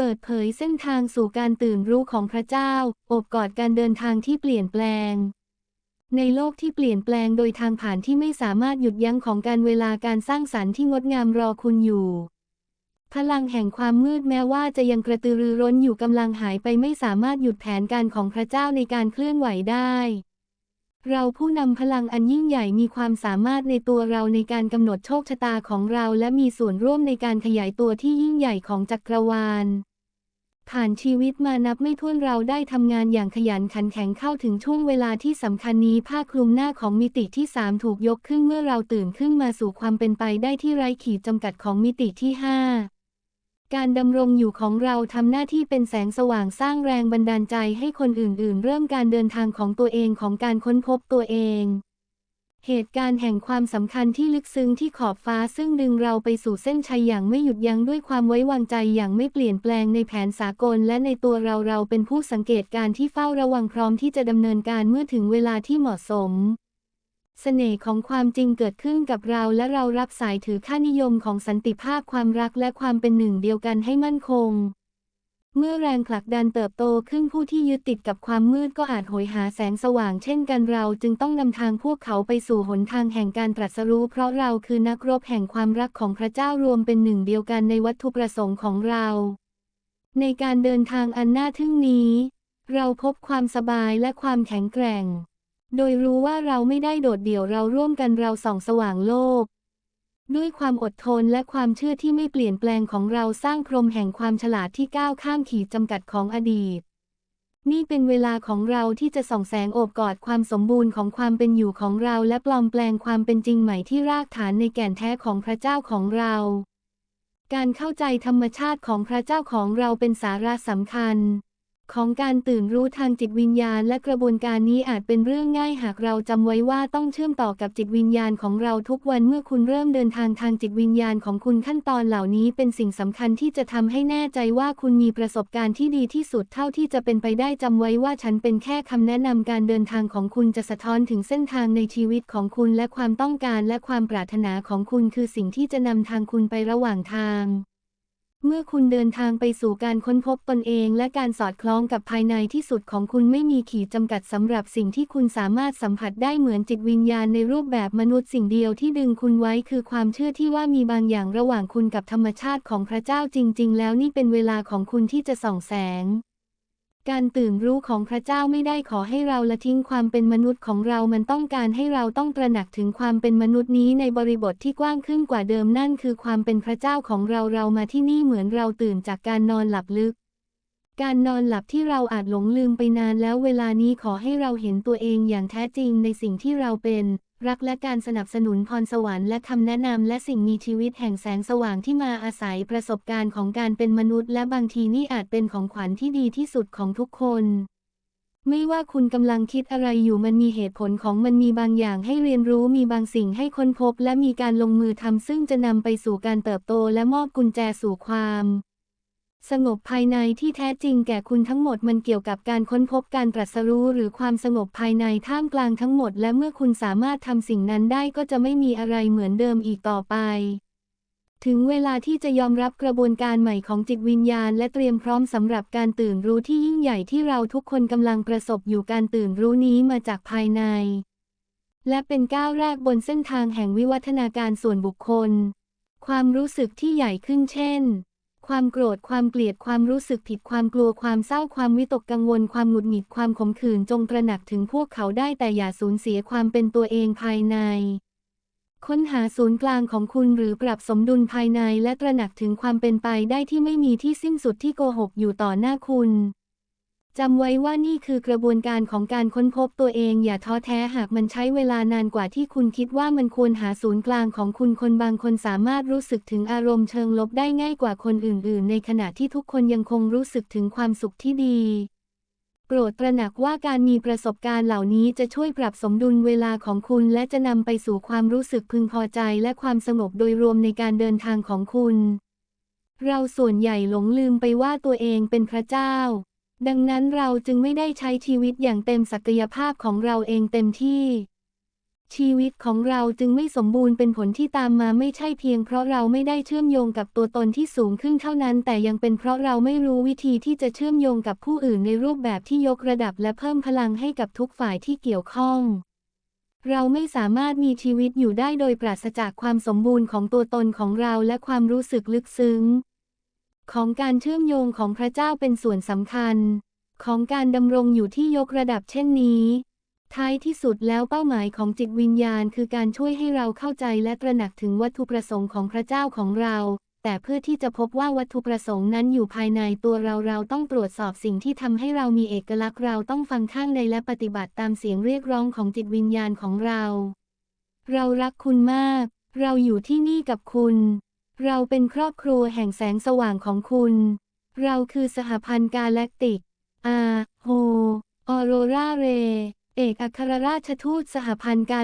เปิดเผยเส้นทางสู่การตื่นรู้ของพระเจ้า อบกอดการเดินทางที่เปลี่ยนแปลง ในโลกที่เปลี่ยนแปลงโดยทางผ่านที่ไม่สามารถหยุดยั้งของการเวลาการสร้างสรรค์ที่งดงามรอคุณอยู่ พลังแห่งความมืดแม้ว่าจะยังกระตือรือร้นอยู่กำลังหายไปไม่สามารถหยุดแผนการของพระเจ้าในการเคลื่อนไหวได้ เราผู้นำพลังอันยิ่งใหญ่มีความสามารถในตัวเราในการกำหนดโชคชะตาของเราและมีส่วนร่วมในการขยายตัวที่ยิ่งใหญ่ของจักรวาล ผ่านชีวิตมานับไม่ถ้วนเราได้ทำงานอย่างขยันขันแข็งเข้าถึงช่วงเวลาที่สำคัญนี้ผ้าคลุมหน้าของมิติที่สามถูกยกขึ้นเมื่อเราตื่นขึ้นมาสู่ความเป็นไปได้ที่ไร้ขีดจำกัดของมิติที่ห้า การดำรงอยู่ของเราทำหน้าที่เป็นแสงสว่างสร้างแรงบันดาลใจให้คนอื่น ๆ เริ่มการเดินทางของตัวเองของการค้นพบตัวเอง เหตุการณ์แห่งความสำคัญที่ลึกซึ้งที่ขอบฟ้าซึ่งดึงเราไปสู่เส้นชัยอย่างไม่หยุดยั้งด้วยความไว้วางใจอย่างไม่เปลี่ยนแปลงในแผนสากลและในตัวเราเราเป็นผู้สังเกตการที่เฝ้าระวังพร้อมที่จะดำเนินการเมื่อถึงเวลาที่เหมาะสม เสน่ห์ของความจริงเกิดขึ้นกับเราและเรารับสายถือค่านิยมของสันติภาพความรักและความเป็นหนึ่งเดียวกันให้มั่นคง เมื่อแรงผลักดันเติบโตขึ้นผู้ที่ยึดติดกับความมืดก็อาจโหยหาแสงสว่างเช่นกันเราจึงต้องนำทางพวกเขาไปสู่หนทางแห่งการตรัสรู้ เพราะเราคือนักรบแห่งความรักของพระเจ้ารวมเป็นหนึ่งเดียวกันในวัตถุประสงค์ของเรา ในการเดินทางอันน่าทึ่งนี้ เราพบความสบายและความแข็งแกร่ง โดยรู้ว่าเราไม่ได้โดดเดี่ยวเราร่วมกันเราส่องสว่างโลก ด้วยความอดทนและความเชื่อที่ไม่เปลี่ยนแปลงของเราสร้างพรมแห่งความฉลาดที่ก้าวข้ามขีดจำกัดของอดีต นี่เป็นเวลาของเราที่จะส่องแสงโอบกอดความสมบูรณ์ของความเป็นอยู่ของเราและปลอมแปลงความเป็นจริงใหม่ที่รากฐานในแก่นแท้ของพระเจ้าของเรา การเข้าใจธรรมชาติของพระเจ้าของเราเป็นสาระสำคัญ ของการตื่นรู้ทางจิตวิญญาณ และกระบวนการนี้อาจเป็นเรื่องง่ายหากเราจำไว้ว่าต้องเชื่อมต่อกับจิตวิญญาณของเราทุกวันเมื่อคุณเริ่มเดินทางทางจิตวิญญาณของคุณขั้นตอนเหล่านี้เป็นสิ่งสำคัญที่จะทำให้แน่ใจว่าคุณมีประสบการณ์ที่ดีที่สุดเท่าที่จะเป็นไปได้จำไว้ว่าฉันเป็นแค่คำแนะนำการเดินทางของคุณจะสะท้อนถึงเส้นทางในชีวิตของคุณและความต้องการและความปรารถนาของคุณคือสิ่งที่จะนำทางคุณไประหว่างทาง เมื่อคุณเดินทางไปสู่การค้นพบตนเองและการสอดคล้องกับภายในที่สุดของคุณไม่มีขีดจำกัดสำหรับสิ่งที่คุณสามารถสัมผัสได้เหมือนจิตวิญญาณในรูปแบบมนุษย์สิ่งเดียวที่ดึงคุณไว้คือความเชื่อที่ว่ามีบางอย่างระหว่างคุณกับธรรมชาติของพระเจ้าจริง ๆ แล้วนี่เป็นเวลาของคุณที่จะส่องแสง การตื่นรู้ของพระเจ้าไม่ได้ขอให้เราละทิ้งความเป็นมนุษย์ของเรามันต้องการให้เราต้องตระหนักถึงความเป็นมนุษย์นี้ในบริบทที่กว้างขึ้นกว่าเดิมนั่นคือความเป็นพระเจ้าของเราเรามาที่นี่เหมือนเราตื่นจากการนอนหลับลึก การนอนหลับที่เราอาจหลงลืมไปนานแล้วเวลานี้ขอให้เราเห็นตัวเองอย่างแท้จริงในสิ่งที่เราเป็น รักและการสนับสนุนพรสวรรค์และคำแนะนำและสิ่งมีชีวิตแห่งแสงสว่างที่มาอาศัยประสบการณ์ของการเป็นมนุษย์ และบางทีนี่อาจเป็นของขวัญที่ดีที่สุดของทุกคน ไม่ว่าคุณกำลังคิดอะไรอยู่มันมีเหตุผลของมันมีบางอย่างให้เรียนรู้มีบางสิ่งให้ค้นพบ และมีการลงมือทำซึ่งจะนำไปสู่การเติบโตและมอบกุญแจสู่ความ สงบภายในที่แท้จริงแก่คุณทั้งหมดมันเกี่ยวกับการค้นพบการตรัสรู้หรือความสงบภายในท่ามกลางทั้งหมด และเมื่อคุณสามารถทำสิ่งนั้นได้ก็จะไม่มีอะไรเหมือนเดิมอีกต่อไป ถึงเวลาที่จะยอมรับกระบวนการใหม่ของจิตวิญญาณ และเตรียมพร้อมสำหรับการตื่นรู้ที่ยิ่งใหญ่ที่เราทุกคนกำลังประสบอยู่การตื่นรู้นี้มาจากภายใน และเป็นก้าวแรกบนเส้นทางแห่งวิวัฒนาการส่วนบุคคล ความรู้สึกที่ใหญ่ขึ้นเช่น ความโกรธ ความเกลียด ความรู้สึกผิด ความกลัว ความเศร้า ความวิตกกังวล ความหงุดหงิด ความขมขื่น จงตระหนักถึงพวกเขาได้แต่อย่าสูญเสียความเป็นตัวเองภายใน ค้นหาศูนย์กลางของคุณหรือปรับสมดุลภายในและตระหนักถึงความเป็นไปได้ที่ไม่มีที่สิ้นสุดที่โกหกอยู่ต่อหน้าคุณ จำไว้ว่านี่คือกระบวนการของการค้นพบตัวเองอย่าท้อแท้หากมันใช้เวลานานกว่าที่คุณคิดว่ามันควรหาศูนย์กลางของคุณคนบางคนสามารถรู้สึกถึงอารมณ์เชิงลบได้ง่ายกว่าคนอื่น ๆ ในขณะที่ทุกคนยังคงรู้สึกถึงความสุขที่ดี โปรดตระหนักว่าการมีประสบการณ์เหล่านี้จะช่วยปรับสมดุลเวลาของคุณ และจะนำไปสู่ความรู้สึกพึงพอใจ และความสงบโดยรวมในการเดินทางของคุณ เราส่วนใหญ่หลงลืมไปว่าตัวเองเป็นพระเจ้า ดังนั้นเราจึงไม่ได้ใช้ชีวิตอย่างเต็มศักยภาพของเราเองเต็มที่ ชีวิตของเราจึงไม่สมบูรณ์เป็นผลที่ตามมาไม่ใช่เพียงเพราะเราไม่ได้เชื่อมโยงกับตัวตนที่สูงขึ้นเท่านั้น แต่ยังเป็นเพราะเราไม่รู้วิธีที่จะเชื่อมโยงกับผู้อื่นในรูปแบบที่ยกระดับและเพิ่มพลังให้กับทุกฝ่ายที่เกี่ยวข้องเราไม่สามารถมีชีวิตอยู่ได้โดยปราศจากความสมบูรณ์ของตัวตนของเราและความรู้สึกลึกซึ้ง ของการเชื่อมโยงของพระเจ้าเป็นส่วนสำคัญ ของการดำรงอยู่ที่ยกระดับเช่นนี้ ท้ายที่สุดแล้วเป้าหมายของจิตวิญญาณ คือการช่วยให้เราเข้าใจและตระหนักถึงวัตถุประสงค์ของพระเจ้าของเรา แต่เพื่อที่จะพบว่าวัตถุประสงค์นั้นอยู่ภายในตัวเราเราต้องตรวจสอบสิ่งที่ทำให้เรามีเอกลักษณ์เราต้องฟังข้างในและปฏิบัติตามเสียงเรียกร้องของจิตวิญญาณของเรา เรารักคุณมาก เราอยู่ที่นี่กับคุณ เราเป็นครอบครัวแห่งแสงสว่างของคุณ เราคือสหพันธ์กาแล็กติก อาโฮ ออโรราเร เอกอัครราชทูตสหพันธ์กา